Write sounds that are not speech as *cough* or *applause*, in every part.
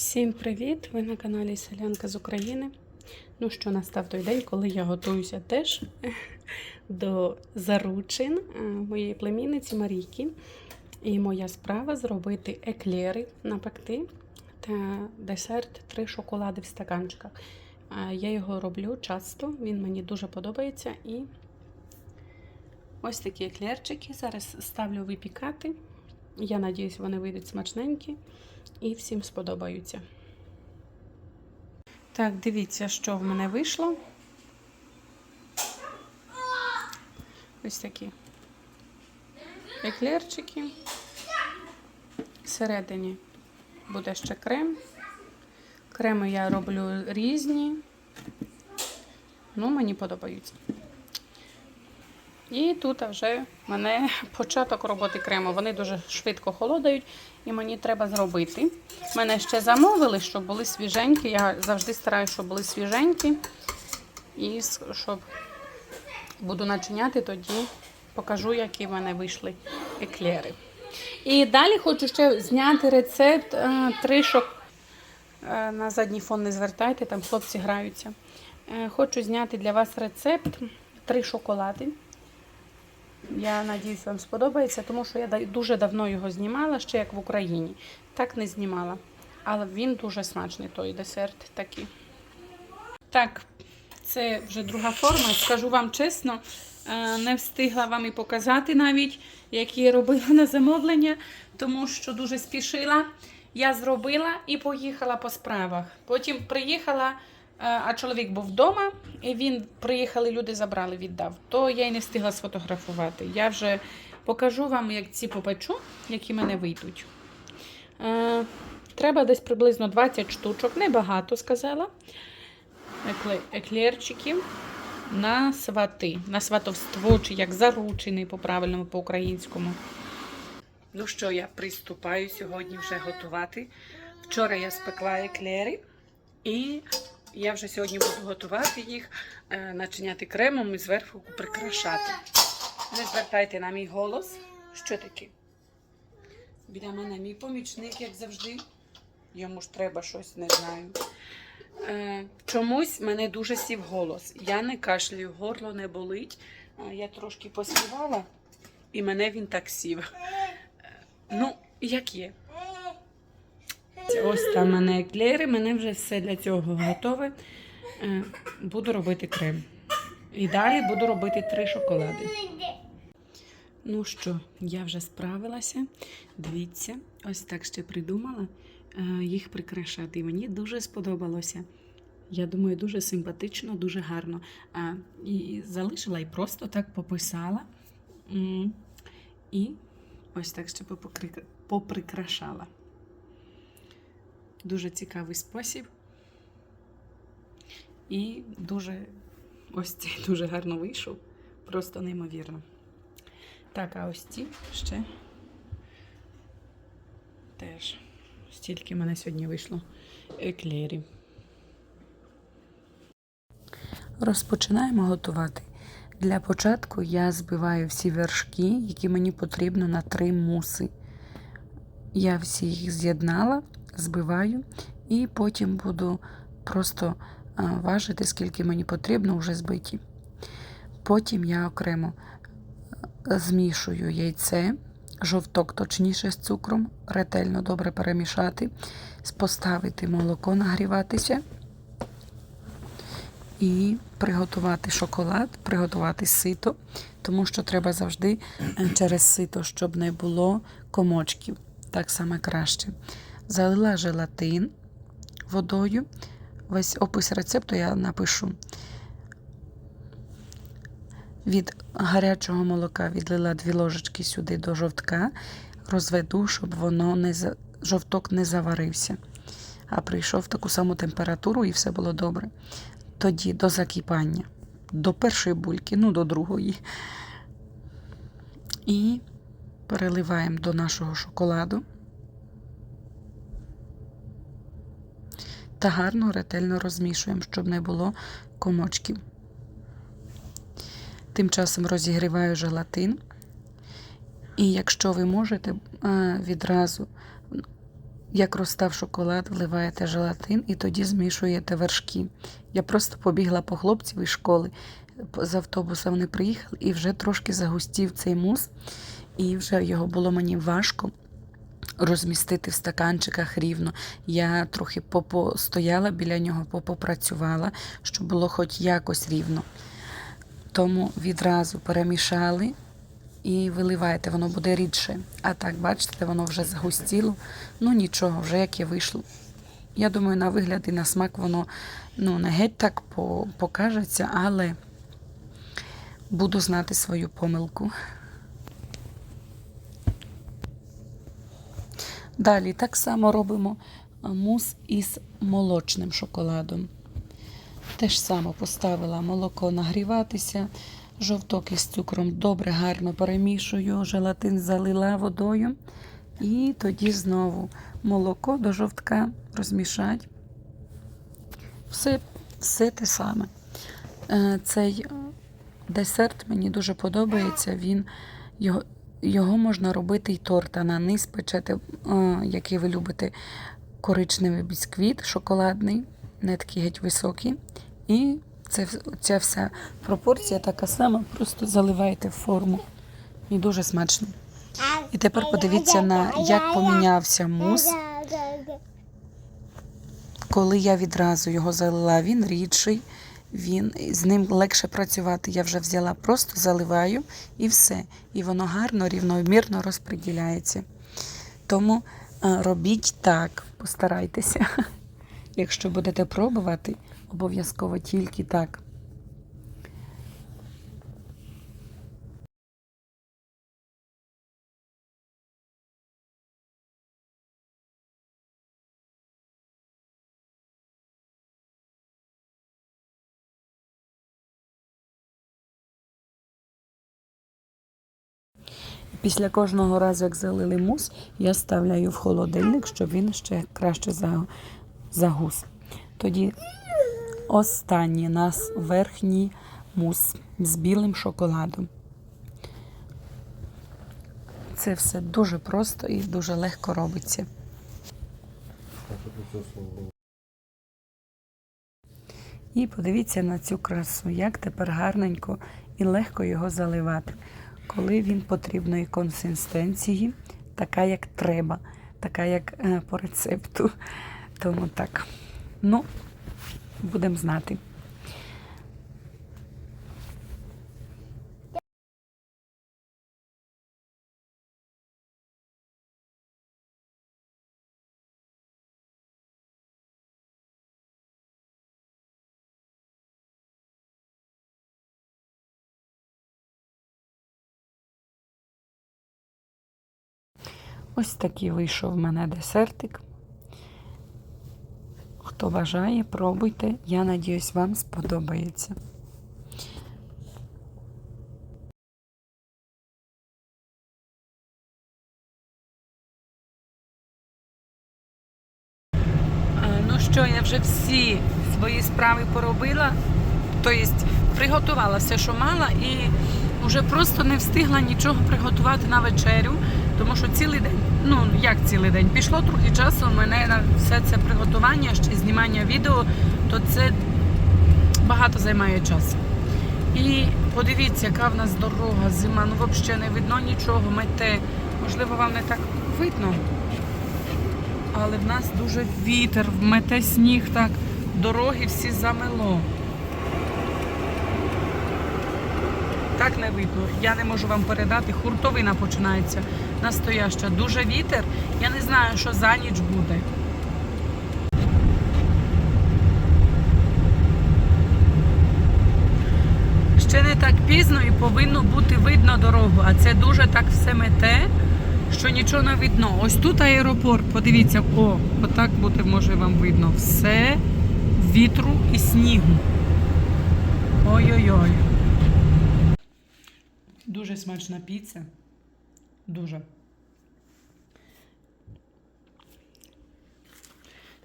Всім привіт! Ви на каналі Селянка з України. Ну що, настав той день, коли я готуюся теж до заручин е, моєї племінниці Марійки. І моя справа зробити еклери, напекти та десерт три шоколади в стаканчиках. Е, Я його роблю часто, він мені дуже подобається. І ось такі еклерчики. Зараз ставлю випікати. Я надіюсь, вони вийдуть смачненькі і всім сподобаються. Так, дивіться, що в мене вийшло. Ось такі еклерчики. Всередині буде ще крем. Креми я роблю різні. Ну, мені подобаються. І тут вже в мене *laughs* початок роботи крему. Вони дуже швидко холодають, і мені треба зробити. Мене ще замовили, щоб були свіженькі. Я завжди стараюся, щоб були свіженькі. І щоб буду начиняти, тоді покажу, які в мене вийшли еклери. І далі хочу ще зняти рецепт е, тришок. Е, На задній фон не звертайте, там хлопці граються. Е, Хочу зняти для вас рецепт три шоколади. Я надіюсь, вам сподобається, тому що я дуже давно його знімала, ще як в Україні. Так не знімала. Але він дуже смачний, той десерт такий. Так, це вже друга форма. Скажу вам чесно, е, не встигла вам і показати навіть, які я робила на замовлення, тому що дуже спішила. Я зробила і поїхала по справах. Потім приїхала, а чоловік був вдома, і він приїхали, люди забрали, віддав. То я й не встигла сфотографувати. Я вже покажу вам, як ці попечу, які мене вийдуть. Е, Треба десь приблизно 20 штучок, небагато сказала. Еклерчиків на свати, на сватовство, чи як заручений по-правильному, по-українському. Ну що, я приступаю сьогодні вже готувати. Вчора я спекла еклери, і я вже сьогодні буду готувати їх, е, начиняти кремом і зверху прикрашати. Не звертайте на мій голос. Що таке? Біля мене мій помічник, як завжди. Йому ж треба щось, не знаю. Е, чомусь мене дуже сів голос. Я не кашлюю, горло не болить. Е, я трошки поспівала, і мене він так сів. Ну, як є. Ось там мене еклери, мене вже все для цього готове. Е, буду робити крем. І далі буду робити три шоколади. Ну що, я вже справилася. Дивіться, ось так ще придумала е, їх прикрашати. Мені дуже сподобалося. Я думаю, дуже симпатично, дуже гарно. І залишила і просто так пописала. І ось так ще поприкрашала. Дуже цікавий спосіб. І дуже ось цей *laughs* дуже гарно вийшов. Просто неймовірно. Так, а ось ці ще теж. Стільки в мене сьогодні вийшло еклерів. Розпочинаємо готувати. Для початку я збиваю всі вершки, які мені потрібно на три муси. Я всі їх з'єднала, збиваю, і потім буду просто важити, скільки мені потрібно, вже збиті. Потім я окремо змішую яйце, жовток точніше з цукром, ретельно добре перемішати, поставити молоко нагріватися і приготувати шоколад, приготувати сито, тому що треба завжди е, через сито, щоб не було комочків. Так саме краще. Залила желатин водою. Весь опис рецепту я напишу. Від гарячого молока відлила дві ложечки сюди до жовтка, розведу, щоб воно не жовток не заварився, а прийшов в таку саму температуру і все було добре. Тоді до закипання, до першої бульки, ну до другої. І переливаємо до нашого шоколаду. Та гарно ретельно розмішуємо, щоб не було комочків. Тим часом розігріваю желатин. І якщо ви можете е, відразу Як розстав шоколад, вливаєте желатин і тоді змішуєте вершки. Я просто побігла по хлопців із школи. З автобуса вони приїхали і вже трошки загустів цей мус, і вже його було мені важко розмістити в стаканчиках рівно. Я трохи постояла біля нього, попрацювала, щоб було хоч якось рівно. Тому відразу перемішали і виливаєте, воно буде рідше. А так, бачите, воно вже загустіло. Ну нічого, вже яке вийшло. Я думаю, на вигляд і на смак воно ну, не геть так покажеться, але буду знати свою помилку. Далі так само робимо мус із молочним шоколадом. Те ж саме поставила молоко нагріватися, жовток із цукром добре, гарно перемішую, желатин залила водою. І тоді знову молоко до жовтка розмішати. Все, все те саме. Е, Цей е, десерт мені дуже подобається. Він, його, його можна робити і торт, а на низ печете, е, який ви любите, коричневий бісквіт, шоколадний, не такий геть високий. І це, ця вся пропорція така сама, просто заливаєте в форму. І дуже смачно. І тепер подивіться на як помінявся мус. Коли я відразу його залила, він рідший, він, з ним легше працювати. Я вже взяла, просто заливаю і все. І воно гарно, рівномірно розподіляється. Тому е, робіть так, постарайтеся. *laughs* Якщо будете пробувати, обов'язково тільки так. Після кожного разу, як залили мус, я ставляю в холодильник, щоб він ще краще загус. Тоді останній нас верхній мус з білим шоколадом. Це все дуже просто і дуже легко робиться. І подивіться на цю красу, як тепер гарненько і легко його заливати. Коли він потрібної консистенції, така як треба, така як е, по рецепту. Тому так. Ну, будемо знати. Ось такий вийшов в мене десертик. Хто бажає, пробуйте. Я надіюсь, вам сподобається. Ну що, я вже всі свої справи поробила, тобто приготувала все, що мала, і вже просто не встигла нічого приготувати на вечерю, тому що цілий день, ну як цілий день, пішло трохи часу у мене на все це приготування, ще знімання відео, то це багато займає часу. І подивіться, яка в нас дорога, зима, ну взагалі не видно нічого, мете. Можливо, вам не так видно. Але в нас дуже вітер, мете сніг так, дороги всі замело. Так не видно. Я не можу вам передати. Хуртовина починається настояща. Дуже вітер. Я не знаю, що за ніч буде. Ще не так пізно і повинно бути видно дорогу, а це дуже так все мете, що нічого не видно. Ось тут аеропорт, подивіться, о, отак буде, може вам видно. Все вітру і снігу. Ой-ой-ой. Дуже смачна піца. Дуже.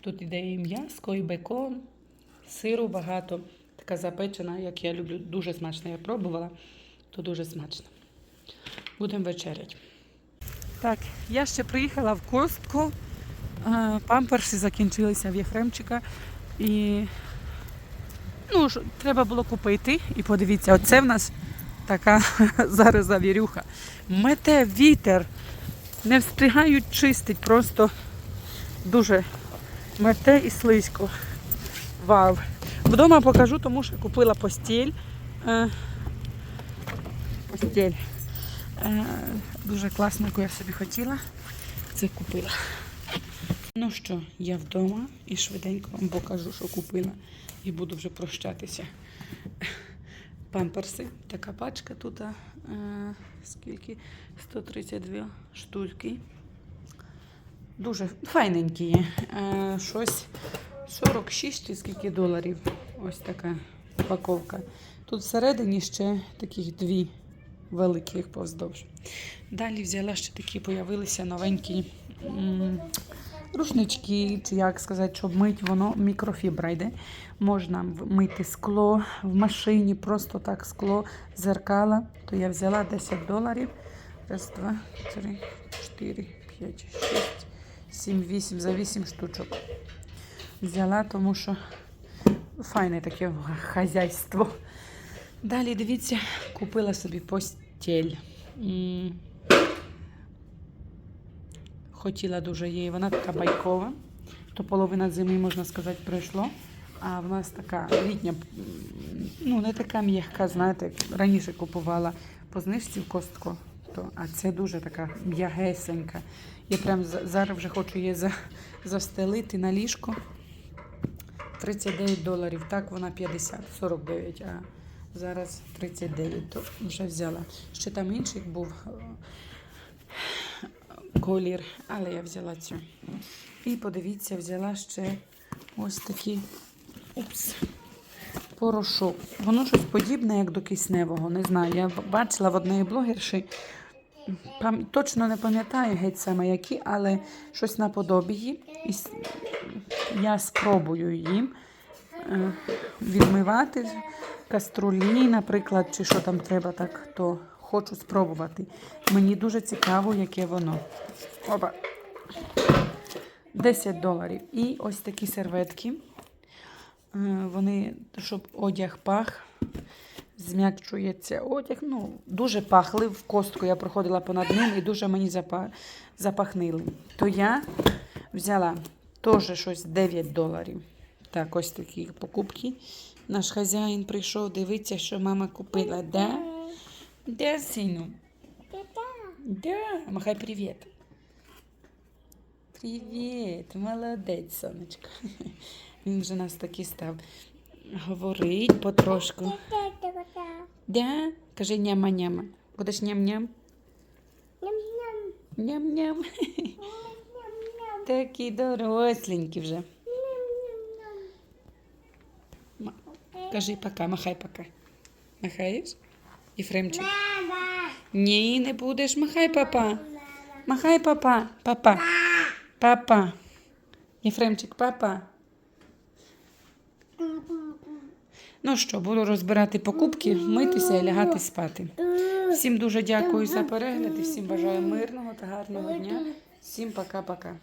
Тут іде і м'яско, і бекон, сиру багато. Така запечена, як я люблю. Дуже смачна. Я пробувала, то дуже смачно. Будемо вечеряти. Так, я ще приїхала в Костку. Е, Памперси закінчилися в Єфремчика. І ну, треба було купити. І подивіться, оце в нас така *laughs* зараз завірюха. Мете вітер. Не встигають чистить, просто дуже мете і слизько. Вау. Вдома покажу, тому що купила постіль. Е, постіль. Е, дуже класно, яку я собі хотіла. Це купила. Ну що, я вдома і швиденько вам покажу, що купила. І буду вже прощатися. Памперси. Така пачка тут. Е, скільки? 132 штуки. Дуже файненькі. Е, щось 46 чи скільки доларів. Ось така упаковка. Тут всередині ще таких дві великих повздовж. Далі взяла ще такі, появилися новенькі рушнички, чи як сказати, щоб мити, воно мікрофібра йде. Можна мити скло в машині, просто так скло, зеркала. То я взяла 10 доларів. Раз, два, три, чотири, п'ять, шість, сім, вісім. За вісім штучок. Взяла, тому що файне таке хазяйство. Далі, дивіться, купила собі постіль. Хотіла дуже її. Вона така байкова. То половина зими, можна сказати, пройшло. А в нас така літня, ну не така м'яка, знаєте, раніше купувала по знижці в костку. То, а це дуже така м'ягесенька. Я прям зараз вже хочу її за, застелити на ліжко. 39 доларів. Так, вона 50, 49, а зараз 39, то вже взяла. Ще там інший був колір, але я взяла цю. І подивіться, взяла ще ось такі упс, порошок. Воно щось подібне, як до кисневого. Не знаю. Я бачила в одної блогерші. Точно не пам'ятаю геть саме які, але щось наподобі. І я спробую їм е, відмивати каструлі, наприклад, чи що там треба, так то хочу спробувати. Мені дуже цікаво, яке воно. Опа. 10 доларів. І ось такі серветки. Е, Вони, щоб одяг пах, зм'якчується одяг. Ну, дуже пахли в костку. Я проходила понад ним і дуже мені запа- запахнили. То я взяла теж щось 9 доларів. Так, ось такі покупки. Наш хазяїн прийшов, дивиться, що мама купила. Да? Да, сину? Да. Махай привіт. Привіт, молодець, сонечко. *laughs* Він вже нас таки став говорить потрошку. Да? Кажи няма-няма. Будеш ням-ням? Ням-ням. Такі доросленькі вже. Ма- Кажи пока, махай пока. Махаєш? Єфремчик? Ні, не будеш. Махай папа. Махай папа. Папа. Папа. Єфремчик, папа. Ну що, буду розбирати покупки, митися і лягати спати. Всім дуже дякую за перегляд і всім бажаю мирного та гарного дня. Всім пока-пока.